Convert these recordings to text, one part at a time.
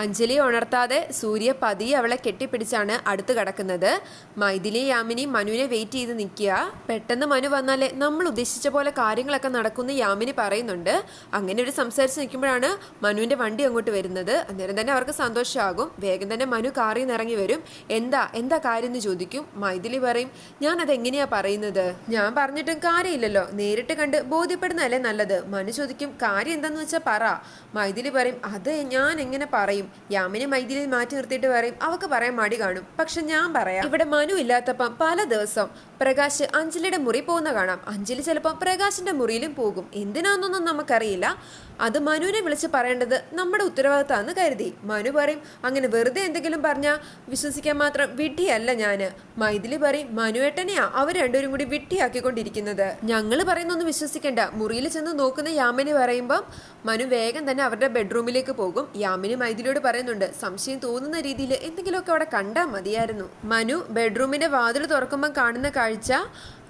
അഞ്ജലി ഉണർത്താതെ സൂര്യ പതിയെ അവളെ കെട്ടിപ്പിടിച്ചാണ് അടുത്ത് കിടക്കുന്നത്. മൈഥിലി യാമിനി മനുവിനെ വെയിറ്റ് ചെയ്ത് നിൽക്കുക. പെട്ടെന്ന് മനു വന്നാലേ നമ്മൾ ഉദ്ദേശിച്ച പോലെ കാര്യങ്ങളൊക്കെ നടക്കുന്ന യാമിനി പറയുന്നുണ്ട്. അങ്ങനെ ഒരു സംസാരിച്ച് നിൽക്കുമ്പോഴാണ് മനുവിന്റെ വണ്ടി അങ്ങോട്ട് വരുന്നത്. അന്നേരം തന്നെ അവർക്ക് സന്തോഷമാകും. വേഗം തന്നെ മനു കാറിൽ ഇറങ്ങി വരും. എന്താ എന്താ കാര്യം എന്ന് ചോദിക്കും. മൈഥിലി പറയും ഞാൻ അതെങ്ങനെയാ പറയുന്നത്? ഞാൻ പറഞ്ഞിട്ടും കാര്യമില്ലല്ലോ. നേരിട്ട് കണ്ട് ബോധ്യപ്പെടുന്നതല്ലേ നല്ലത്? മനു ചോദിക്കും കാര്യം എന്താന്ന് വെച്ചാൽ പറ. മൈഥിലി പറയും അത് ഞാൻ എങ്ങനെ പറയും? യാമിനെ മൈഥിലി മാറ്റി നിർത്തിയിട്ട് പറയും അവക്ക് പറയാൻ മടി കാണും. പക്ഷെ ഞാൻ പറയാം. ഇവിടെ മനു ഇല്ലാത്തപ്പം പല ദിവസം പ്രകാശ് അഞ്ജലിയുടെ മുറി പോകുന്ന കാണാം. അഞ്ജലി ചിലപ്പോൾ പ്രകാശിന്റെ മുറിയിലും പോകും. എന്തിനാണെന്നൊന്നും നമുക്കറിയില്ല. അത് മനുവിനെ വിളിച്ച് പറയേണ്ടത് നമ്മുടെ ഉത്തരവാദിത്തമാണെന്ന് കരുതി. മനു പറയും അങ്ങനെ വെറുതെ എന്തെങ്കിലും പറഞ്ഞാൽ വിശ്വസിക്കാൻ മാത്രം വിഡ്ഢിയല്ല ഞാൻ. മൈഥിലി പറയും മനുവേട്ടനെയാ അവർ രണ്ടുപേരും കൂടി വിഡ്ഢിയാക്കിക്കൊണ്ടിരിക്കുന്നത്. ഞങ്ങൾ പറയുന്നൊന്നും വിശ്വസിക്കേണ്ട. മുറിയിൽ ചെന്ന് നോക്കുന്ന യാമിനി പറയുമ്പം മനു വേഗം തന്നെ അവരുടെ ബെഡ്റൂമിലേക്ക് പോകും. യാമിനി മൈഥിലിയോട് പറയുന്നുണ്ട് സംശയം തോന്നുന്ന രീതിയിൽ എന്തെങ്കിലുമൊക്കെ അവിടെ കണ്ടാൽ മതിയായിരുന്നു. മനു ബെഡ്റൂമിന്റെ വാതിൽ തുറക്കുമ്പോൾ കാണുന്ന കാഴ്ച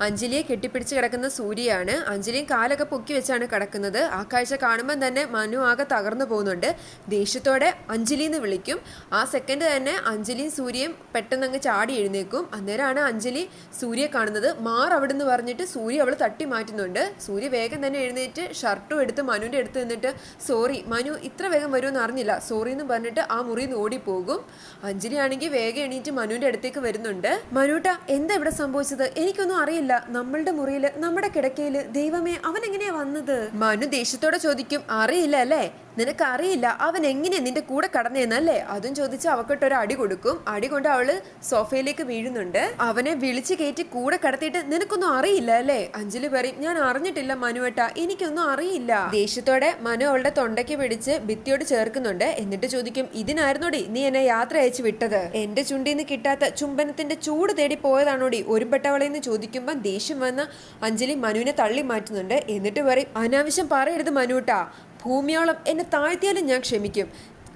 അഞ്ജലിയെ കെട്ടിപ്പിടിച്ച് കിടക്കുന്ന സൂര്യയാണ്. അഞ്ജലിയും കാലൊക്കെ പൊക്കി വെച്ചാണ് കിടക്കുന്നത്. ആ കാഴ്ച കാണുമ്പോൾ തന്നെ മനു ആകെ തകർന്നു പോകുന്നുണ്ട്. ദേഷ്യത്തോടെ അഞ്ജലി എന്ന് വിളിക്കും. ആ സെക്കൻഡ് തന്നെ അഞ്ജലിയും സൂര്യയും പെട്ടെന്ന് അങ്ങ് ചാടി എഴുന്നേക്കും അന്നേരമാണ് അഞ്ജലി സൂര്യയെ കാണുന്നത്. മാർ അവിടെ നിന്ന് പറഞ്ഞിട്ട് സൂര്യ അവൾ തട്ടി മാറ്റുന്നുണ്ട്. സൂര്യ വേഗം തന്നെ എഴുന്നേറ്റ് ഷർട്ടും എടുത്ത് മനുവിന്റെ അടുത്ത് നിന്നിട്ട് സോറി മനു ഇത്ര വേഗം വരുമെന്ന് അറിഞ്ഞില്ല. സോറി എന്ന് പറഞ്ഞിട്ട് ആ മുറിയിൽ നിന്ന് ഓടിപ്പോകും. അഞ്ജലി ആണെങ്കിൽ വേഗം എണീറ്റ് മനുവിന്റെ അടുത്തേക്ക് വരുന്നുണ്ട്. മനുട്ട എന്താ ഇവിടെ സംഭവിച്ചത്? എനിക്കൊന്നും അറിയില്ല. നമ്മളുടെ മുറിയിൽ നമ്മുടെ കിടക്കയിൽ ദൈവമേ അവൻ എങ്ങനെയാ വന്നത്? മനു ദേഷ്യത്തോടെ ചോദിക്കും അറിയില്ല അല്ലേ? നിനക്ക് അറിയില്ല അവൻ എങ്ങനെ നിന്റെ കൂടെ കടന്നേന്നല്ലേ അതും ചോദിച്ച് ഒരു അടി കൊടുക്കും. അടി കൊണ്ട് അവൾ സോഫയിലേക്ക് വീഴുന്നുണ്ട്. അവനെ വിളിച്ചു കയറ്റി കൂടെ കടത്തിയിട്ട് നിനക്കൊന്നും അറിയില്ല അല്ലേ അഞ്ജലി പറയും ഞാൻ അറിഞ്ഞിട്ടില്ല മനുവേട്ട എനിക്കൊന്നും അറിയില്ല. ദേഷ്യത്തോടെ മനു അവളുടെ തൊണ്ടയ്ക്ക് പിടിച്ച് ഭിത്തിയോട് ചേർക്കുന്നുണ്ട്. എന്നിട്ട് ചോദിക്കും ഇതിനായിരുന്നോടി നീ എന്നെ യാത്ര അയച്ചു വിട്ടത്? എന്റെ ചുണ്ടിന്ന് കിട്ടാത്ത ചുംബനത്തിന്റെ ചൂട് തേടി പോയതാണോടി? ഒരുപ്പെട്ടവളെ എന്ന് ചോദിക്കുമ്പോൾ ദേഷ്യം വന്ന അഞ്ജലി മനുവിനെ തള്ളി മാറ്റുന്നുണ്ട്. എന്നിട്ട് പറയും അനാവശ്യം പറയരുത് മനുട്ടാ ഭൂമിയോളം എന്നെ താഴ്ത്തിയാലും ഞാൻ ക്ഷമിക്കും.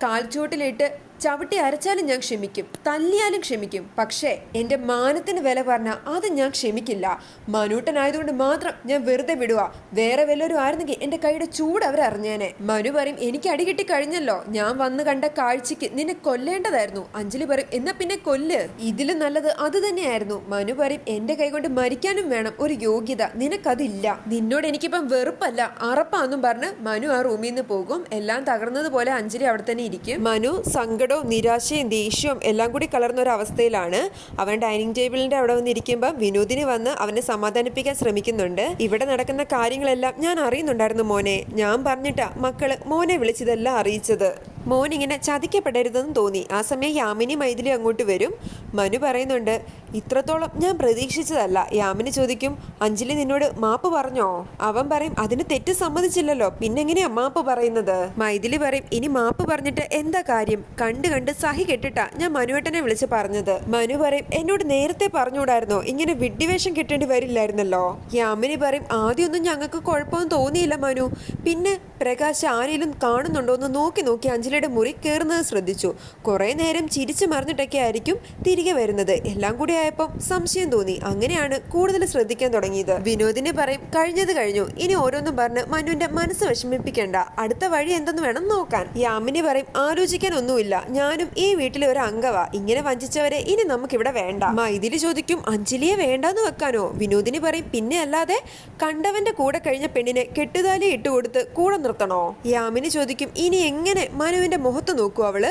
കാൽച്ചുവട്ടിലിട്ട് ചവിട്ടി അരച്ചാലും ഞാൻ ക്ഷമിക്കും തല്ലിയാലും ക്ഷമിക്കും. പക്ഷേ എന്റെ മാനത്തിന് വില പറഞ്ഞാൽ അത് ഞാൻ ക്ഷമിക്കില്ല. മനൂട്ടനായതുകൊണ്ട് മാത്രം ഞാൻ വെറുതെ വിടുക വേറെ വല്ലവരും ആയിരുന്നെങ്കിൽ എന്റെ കൈയുടെ ചൂട് അവരറിഞ്ഞേനെ മനു പറയും എനിക്ക് അടി കിട്ടി കഴിഞ്ഞല്ലോ. ഞാൻ വന്ന് കണ്ട കാഴ്ചക്ക് നിന്നെ കൊല്ലേണ്ടതായിരുന്നു. അഞ്ജലി പറയും എന്നാ പിന്നെ കൊല്ല്? ഇതിലും നല്ലത് അത് തന്നെയായിരുന്നു. മനു പറയും എന്റെ കൈ കൊണ്ട് മരിക്കാനും വേണം ഒരു യോഗ്യത. നിനക്കതില്ല. നിന്നോട് എനിക്കിപ്പം വെറുപ്പല്ല. അറപ്പാന്നും പറഞ്ഞ് മനു ആ റൂമിൽ നിന്ന് പോകും. എല്ലാം തകർന്നതുപോലെ അഞ്ജലി അവിടെ തന്നെ ഇരിക്കും. മനു സങ്കടവും നിരാശയും ദേഷ്യവും എല്ലാം കൂടി കലർന്ന ഒരു അവസ്ഥയിലാണ് അവൻ ഡൈനിങ് ടേബിളിന്റെ അവിടെ വന്നിരിക്കുമ്പോൾ വിനോദിനി വന്ന് അവനെ സമാധാനിപ്പിക്കാൻ ശ്രമിക്കുന്നുണ്ട്. ഇവിടെ നടക്കുന്ന കാര്യങ്ങളെല്ലാം ഞാൻ അറിയുന്നുണ്ടായിരുന്നു മോനെ. ഞാൻ പറഞ്ഞിട്ടാ മക്കൾ മോനെ വിളിച്ചതെല്ലാം അറിയിച്ചത്. മോൻ ഇങ്ങനെ ചതിക്കപ്പെടരുതെന്ന് തോന്നി. ആ സമയം യാമിനി മൈഥിലി അങ്ങോട്ട് വരും. മനു പറയുന്നുണ്ട് ഇത്രത്തോളം ഞാൻ പ്രതീക്ഷിച്ചതല്ല. യാമിനി ചോദിക്കും അഞ്ജലി നിന്നോട് മാപ്പ് പറഞ്ഞോ? അവൻ പറയും അതിന് തെറ്റ് സമ്മതിച്ചില്ലല്ലോ. പിന്നെങ്ങനെയാ മാപ്പ് പറയുന്നത്? മൈഥിലി പറയും ഇനി മാപ്പ് പറഞ്ഞിട്ട് എന്താ കാര്യം? കണ്ട് കണ്ട് സഹി കെട്ടിട്ടാ ഞാൻ മനുവേട്ടനെ വിളിച്ച് പറഞ്ഞത്. മനു പറയും എന്നോട് നേരത്തെ പറഞ്ഞുകൂടായിരുന്നോ? ഇങ്ങനെ വിഡ്ഢിവേഷം കിട്ടേണ്ടി വരില്ലായിരുന്നല്ലോ. യാമിനി പറയും ആദ്യമൊന്നും ഞങ്ങൾക്ക് കുഴപ്പമൊന്നും തോന്നിയില്ല മനു. പിന്നെ പ്രകാശ് ആരെങ്കിലും കാണുന്നുണ്ടോ എന്ന് നോക്കി നോക്കി അഞ്ജലിയുടെ മുറി കയറുന്നത് ശ്രദ്ധിച്ചു. കുറേ നേരം ചിരിച്ചു മറിഞ്ഞിട്ടൊക്കെ ആയിരിക്കും തിരികെ വരുന്നത്. എല്ലാം കൂടി ആയപ്പോൾ സംശയം തോന്നി. അങ്ങനെയാണ് കൂടുതൽ ശ്രദ്ധിക്കാൻ തുടങ്ങിയത്. വിനോദിനെ പറയും കഴിഞ്ഞത് കഴിഞ്ഞു. ഇനി ഓരോന്നും പറഞ്ഞ് മനുവിന്റെ മനസ്സ് വിഷമിപ്പിക്കേണ്ട. അടുത്ത വഴി എന്തെന്ന് വേണം നോക്കാൻ. യാമിനി പറയും ആലോചിക്കാൻ ഒന്നുമില്ല. ഞാനും ഈ വീട്ടിലെ ഒരു അംഗവാ. ഇങ്ങനെ വഞ്ചിച്ചവരെ ഇനി നമുക്കിവിടെ വേണ്ട. മൈഥിലി ചോദിക്കും അഞ്ജലിയെ വേണ്ടാന്ന് വെക്കാനോ? വിനോദിനി പറയും പിന്നെ അല്ലാതെ കണ്ടവന്റെ കൂടെ കഴിഞ്ഞ പെണ്ണിനെ കെട്ടുതാലി ഇട്ടുകൊടുത്ത് കൂടെ നിർത്തണോ? യാമിനി ചോദിക്കും ഇനി എങ്ങനെ മനുവിന്റെ മുഖത്ത് നോക്കൂ അവൾ.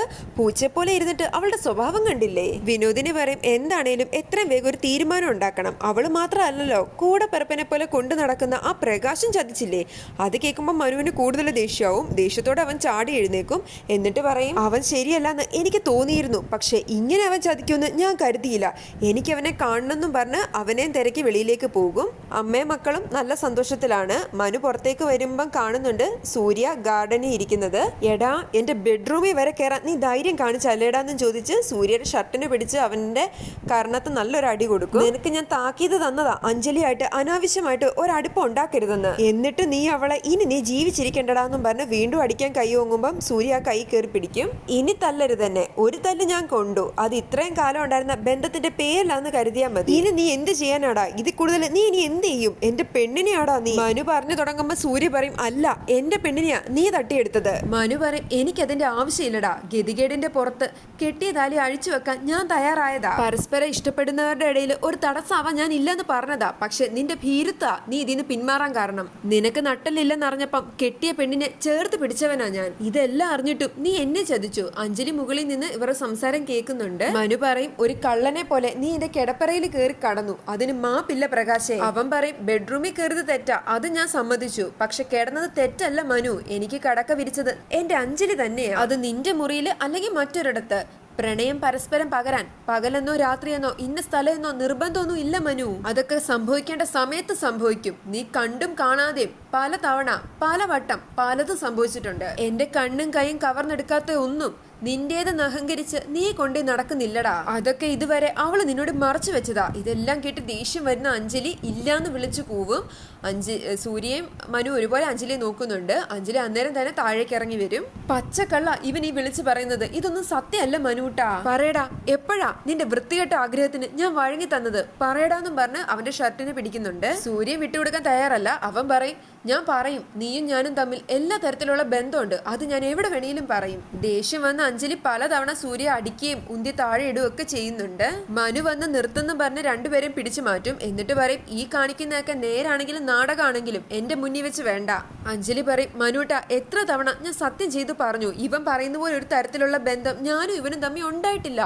പോലെ ഇരുന്നിട്ട് അവളുടെ സ്വഭാവം കണ്ടില്ലേ? വിനോദിനെ പറയും എന്താണേലും എത്രയും വേഗം ഒരു തീരുമാനം ഉണ്ടാക്കണം. അവൾ മാത്രമല്ലല്ലോ കൂടെ പിറപ്പിനെ പോലെ കൊണ്ടു നടക്കുന്ന ആ പ്രകാശം ചതിച്ചില്ലേ? അത് കേൾക്കുമ്പോൾ മനുവിന് കൂടുതൽ ദേഷ്യമാവും. ദേഷ്യത്തോടെ അവൻ ചാടി എഴുന്നേക്കും എന്നിട്ട് പറയും അവൻ ശരിയല്ലെന്ന് എനിക്ക് തോന്നിയിരുന്നു. പക്ഷെ ഇങ്ങനെ അവൻ ചതിക്കുമെന്ന് ഞാൻ കരുതിയില്ല. എനിക്ക് അവനെ കാണണമെന്നും പറഞ്ഞ് അവനെയും തിരക്കി വെളിയിലേക്ക് പോകും. അമ്മയും മക്കളും നല്ല സന്തോഷത്തിലാണ്. മനു പുറത്തേക്ക് വരുമ്പം കാണുന്നുണ്ട് സൂര്യ ഗാർഡനിൽ ഇരിക്കുന്നത്. എടാ എന്റെ ബെഡ്റൂമിൽ വരെ കയറാൻ നീ ധൈര്യം കാണിച്ചല്ലേടാന്നും ചോദിച്ച് സൂര്യയുടെ ഷർട്ടിനെ പിടിച്ച് അവന്റെ കർണത്ത് നല്ലൊരു അടി കൊടുക്കും. നിനക്ക് ഞാൻ താക്കീത് തന്നതാ. അഞ്ജലിയായിട്ട് അനാവശ്യമായിട്ട് ഒരടുപ്പം ഉണ്ടാക്കരുതെന്ന്. എന്നിട്ട് നീ അവളെ ഇനി നീ ജീവിച്ചിരിക്കേണ്ടടാന്നും പറഞ്ഞ് വീണ്ടും അടിക്കാൻ കൈ ഓങ്ങുമ്പം സൂര്യ ആ കൈ കയറി പിടിക്കും. ഇനി തല്ലരുത് തന്നെ ഒരു തല്ല് ഞാൻ കൊണ്ടു. അത് ഇത്രയും കാലം ഉണ്ടായിരുന്ന ബന്ധത്തിന്റെ പേരിലാന്ന് കരുതിയാൽ മതി. ഇനി നീ എന്ത് ചെയ്യാനാടാ? ഇത് കൂടുതൽ നീ ഇനി എന്ത് ചെയ്യും? എന്റെ പെണ്ണിനെയാടാ നീ. മനു പറഞ്ഞു തുടങ്ങുമ്പോ സൂര്യ പറയും അല്ല എന്റെ പെണ്ണിനെയാ നീ തട്ടിയെടുത്തത്. മനു പറയും എനിക്കതിന്റെ ആവശ്യമില്ലടാ. ഗതികേടിന്റെ പുറത്ത് കെട്ടിയ താലി അഴിച്ചു വെക്കാൻ ഞാൻ തയ്യാറായതാ. പരസ്പരം ഇഷ്ടപ്പെടുന്നവരുടെ ഇടയിൽ ഒരു തടസ്സാവാൻ ഞാൻ ഇല്ലെന്ന് പറഞ്ഞതാ. പക്ഷെ നിന്റെ ഭീരുത്ത നീ ഇതിന്ന് പിന്മാറാൻ കാരണം. നിനക്ക് നട്ടലില്ലെന്നറിഞ്ഞപ്പം കെട്ടിയ പെണ്ണിനെ ചേർത്ത് പിടിച്ചവനാ ഞാൻ. ഇതെല്ലാം അറിഞ്ഞിട്ടും നീ എന്നെ ചതിച്ചു. അഞ്ജലി മുകളിൽ നിന്ന് ഇവരുടെ സംസാരം കേൾക്കുന്നുണ്ട്. മനു പറയും ഒരു കള്ളനെ പോലെ നീ എന്റെ കിടപ്പറയിൽ കയറി കടന്നു. അതിന് മാപ്പില്ല പ്രകാശേ. അവൻ പറയും ബെഡ്റൂമിൽ കയറിയത് തെറ്റാ. അത് ഞാൻ സമ്മതിച്ചു. പക്ഷെ കിടന്നത് തെറ്റല്ല മനു. എനിക്ക് കടക്ക വിരിച്ചത് എന്റെ അഞ്ജലി തന്നെയാ അത് നിന്റെ മുറിയിൽ അല്ലെങ്കിൽ മറ്റൊരിടത്ത്. പ്രണയം പരസ്പരം പകരാൻ പകലെന്നോ രാത്രിയെന്നോ ഇന്ന സ്ഥലമെന്നോ നിർബന്ധമൊന്നും ഇല്ല മനു. അതൊക്കെ സംഭവിക്കേണ്ട സമയത്ത് സംഭവിക്കും. നീ കണ്ടും കാണാതെയും പല തവണ പല വട്ടം പലതും സംഭവിച്ചിട്ടുണ്ട്. എന്റെ കണ്ണും കൈയും കവർന്നെടുക്കാത്ത ഒന്നും നിന്റേതെന്ന് അഹങ്കരിച്ച് നീ കൊണ്ടേ നടക്കുന്നില്ലടാ. അതൊക്കെ ഇതുവരെ അവൾ നിന്നോട് മറച്ചു വെച്ചതാ. ഇതെല്ലാം കേട്ട് ദേഷ്യം വരുന്ന അഞ്ജലി ഇല്ലാന്ന് വിളിച്ചു കൂവും. അഞ്ജ സൂര്യയും മനു ഒരുപോലെ അഞ്ജലിയെ നോക്കുന്നുണ്ട്. അഞ്ജലി അന്നേരം തന്നെ താഴേക്ക് ഇറങ്ങി വരും. പച്ചക്കള്ള ഇവൻ ഈ വിളിച്ചു പറയുന്നത് ഇതൊന്നും സത്യമല്ല മനുട്ടാ. പറയടാ എപ്പോഴാ നിന്റെ വൃത്തികെട്ട ആഗ്രഹത്തിന് ഞാൻ വഴങ്ങി തന്നത്? പറയടാന്നും പറഞ്ഞ് അവന്റെ ഷർട്ടിനെ പിടിക്കുന്നുണ്ട്. സൂര്യൻ വിട്ടുകൊടുക്കാൻ തയ്യാറല്ല. അവൻ പറയും ഞാൻ പറയും നീയും ഞാനും തമ്മിൽ എല്ലാ തരത്തിലുള്ള ബന്ധമുണ്ട്. അത് ഞാൻ എവിടെ വേണേലും പറയും ദേഷ്യം വന്ന അഞ്ജലി പലതവണ സൂര്യ അടിക്കുകയും ഉന്തി താഴെ ഇടുകയും ഒക്കെ ചെയ്യുന്നുണ്ട്. മനു വന്ന് നിർത്തുന്നു പറഞ്ഞ് രണ്ടുപേരും പിടിച്ചു മാറ്റും. എന്നിട്ട് പറയും ഈ കാണിക്കുന്നതൊക്കെ നേരാണെങ്കിലും നാടകമാണെങ്കിലും എന്റെ മുന്നിൽ വെച്ച് വേണ്ട. അഞ്ജലി പറയും മനുട്ട എത്ര തവണ ഞാൻ സത്യം ചെയ്തു പറഞ്ഞു. ഇവൻ പറയുന്ന പോലെ ഒരു തരത്തിലുള്ള ബന്ധം ഞാനും ഇവനും തമ്മിൽ ഉണ്ടായിട്ടില്ല.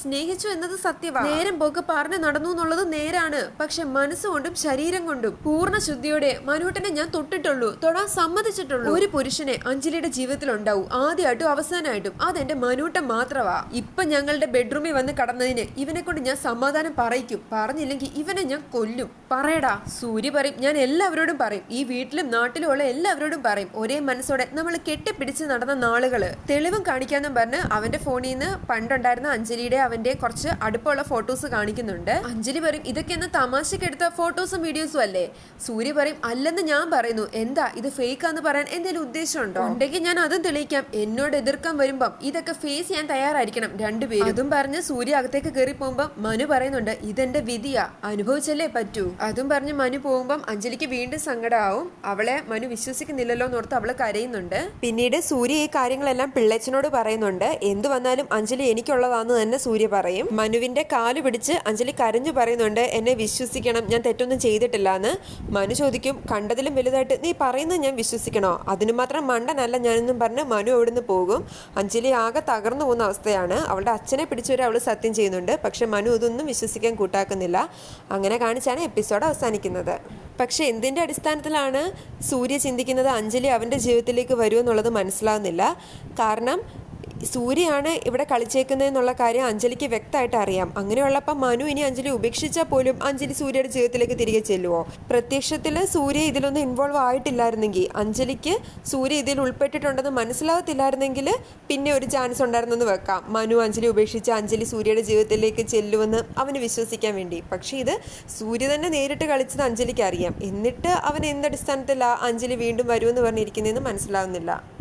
സ്നേഹിച്ചു എന്നത് സത്യമാണ് നേരം പോക്ക് പറഞ്ഞു നടന്നു എന്നുള്ളത് നേരാണ്. പക്ഷെ മനസ്സുകൊണ്ടും ശരീരം കൊണ്ടും പൂർണ ശുദ്ധിയോടെ മനുട്ടനെ ഞാൻ തൊട്ടിട്ടുള്ളൂ. തൊടാൻ സമ്മതിച്ചിട്ടുള്ളൂ. ഒരു പുരുഷനെ അഞ്ജലിയുടെ ജീവിതത്തിൽ ഉണ്ടാവും. ആദ്യമായിട്ടും അവസാനമായിട്ടും അതെന്റെ മനൂട്ടം മാത്രമാ ഇപ്പൊ ഞങ്ങളുടെ ബെഡ്റൂമിൽ വന്ന് കടന്നതിന് ഇവനെ കൊണ്ട് ഞാൻ സമാധാനം പറയിക്കും. പറഞ്ഞില്ലെങ്കിൽ ഇവനെ ഞാൻ കൊല്ലും. പറയടാ. സൂര്യ പറയും ഞാൻ എല്ലാവരോടും പറയും. ഈ വീട്ടിലും നാട്ടിലും ഉള്ള എല്ലാവരോടും പറയും. ഒരേ മനസ്സോടെ നമ്മൾ കെട്ടിപ്പിടിച്ച് നടന്ന നാളുകൾ. തെളിവും കാണിക്കാന്നും പറഞ്ഞ് അവന്റെ ഫോണിൽ നിന്ന് പണ്ടുണ്ടായിരുന്ന അഞ്ജലിയുടെ അവന്റെ കുറച്ച് അടുപ്പമുള്ള ഫോട്ടോസ് കാണിക്കുന്നുണ്ട്. അഞ്ജലി പറയും ഇതൊക്കെ എന്ന് തമാശക്ക് എടുത്ത ഫോട്ടോസും വീഡിയോസും അല്ലേ? സൂര്യ പറയും അല്ലെന്ന് ഞാൻ പറയുന്നു. എന്താ ഇത് ഫേക്ക് ആന്ന് പറയാൻ എന്തെങ്കിലും ഉദ്ദേശമുണ്ടോ? ഉണ്ടെങ്കിൽ ഞാൻ അതും തെളിയിക്കാം. എന്നോട് എതിർക്കാൻ വരുമ്പം ഇതൊക്കെ ഫേസ് ചെയ്യാൻ തയ്യാറായിരിക്കണം രണ്ടുപേരും അതും പറഞ്ഞ് സൂര്യ അകത്തേക്ക് കയറി പോകുമ്പം മനു പറയുന്നുണ്ട് ഇതെന്റെ വിധിയാ. അനുഭവിച്ചല്ലേ പറ്റൂ. അതും പറഞ്ഞ് മനു പോകുമ്പം അഞ്ജലിക്ക് വീണ്ടും സങ്കടമാവും അവളെ മനു വിശ്വസിക്കുന്നില്ലല്ലോ എന്ന് ഓർത്ത് അവൾ കരയുന്നുണ്ട്. പിന്നീട് സൂര്യ ഈ കാര്യങ്ങളെല്ലാം പിള്ളച്ചനോട് പറയുന്നുണ്ട്. എന്തു വന്നാലും അഞ്ജലി എനിക്കുള്ളതാന്ന് തന്നെ സൂര്യ പറയും. മനുവിന്റെ കാൽ പിടിച്ച് അഞ്ജലി കരഞ്ഞു പറയുന്നുണ്ട് എന്നെ വിശ്വസിക്കണം. ഞാൻ തെറ്റൊന്നും ചെയ്തിട്ടില്ല എന്ന് മനു ചോദിക്കും കണ്ടതിലും വലുതായിട്ട് നീ പറയുന്നത് ഞാൻ വിശ്വസിക്കണോ? അതിന് മാത്രം മണ്ടനല്ല ഞാനെന്നും പറഞ്ഞ് മനു അവിടുന്ന് പോകും? അഞ്ജലി ആകെ തകർന്നു പോകുന്ന അവസ്ഥയാണ്. അവളുടെ അച്ഛനെ പിടിച്ചുവരെ അവൾ സത്യം ചെയ്യുന്നുണ്ട്. പക്ഷെ മനു ഇതൊന്നും വിശ്വസിക്കാൻ കൂട്ടാക്കുന്നില്ല. അങ്ങനെ കാണിച്ചാണ് എപ്പിസോഡ് അവസാനിക്കുന്നത്. പക്ഷെ എന്തിന്റെ അടിസ്ഥാനത്തിലാണ് സൂര്യ ചിന്തിക്കുന്നത്? അഞ്ജലി അവന്റെ ജീവിതത്തിലേക്ക് വരുമെന്നുള്ളത് മനസ്സിലാവുന്നില്ല. കാരണം സൂര്യയാണ് ഇവിടെ കളിച്ചേക്കുന്നതെന്നുള്ള കാര്യം അഞ്ജലിക്ക് വ്യക്തമായിട്ട് അറിയാം. അങ്ങനെയുള്ളപ്പോൾ മനു ഇനി അഞ്ജലി ഉപേക്ഷിച്ചാൽ പോലും അഞ്ജലി സൂര്യയുടെ ജീവിതത്തിലേക്ക് തിരികെ ചെല്ലുവോ? പ്രത്യക്ഷത്തിൽ സൂര്യ ഇതിലൊന്നും ഇൻവോൾവ് ആയിട്ടില്ലായിരുന്നെങ്കിൽ അഞ്ജലിക്ക് സൂര്യ ഇതിൽ ഉൾപ്പെട്ടിട്ടുണ്ടെന്ന് മനസ്സിലാകത്തില്ലായിരുന്നെങ്കിൽ പിന്നെ ഒരു ചാൻസ് ഉണ്ടായിരുന്നെന്ന് വെക്കാം. മനു അഞ്ജലി ഉപേക്ഷിച്ച് അഞ്ജലി സൂര്യയുടെ ജീവിതത്തിലേക്ക് ചെല്ലുമെന്ന് അവന് വിശ്വസിക്കാൻ വേണ്ടി. പക്ഷേ ഇത് സൂര്യ തന്നെ നേരിട്ട് കളിച്ചത് അഞ്ജലിക്ക് അറിയാം. എന്നിട്ട് അവൻ എന്തടിസ്ഥാനത്തിലാണ് അഞ്ജലി വീണ്ടും വരുമെന്ന് പറഞ്ഞിരിക്കുന്നതെന്ന് മനസ്സിലാവുന്നില്ല.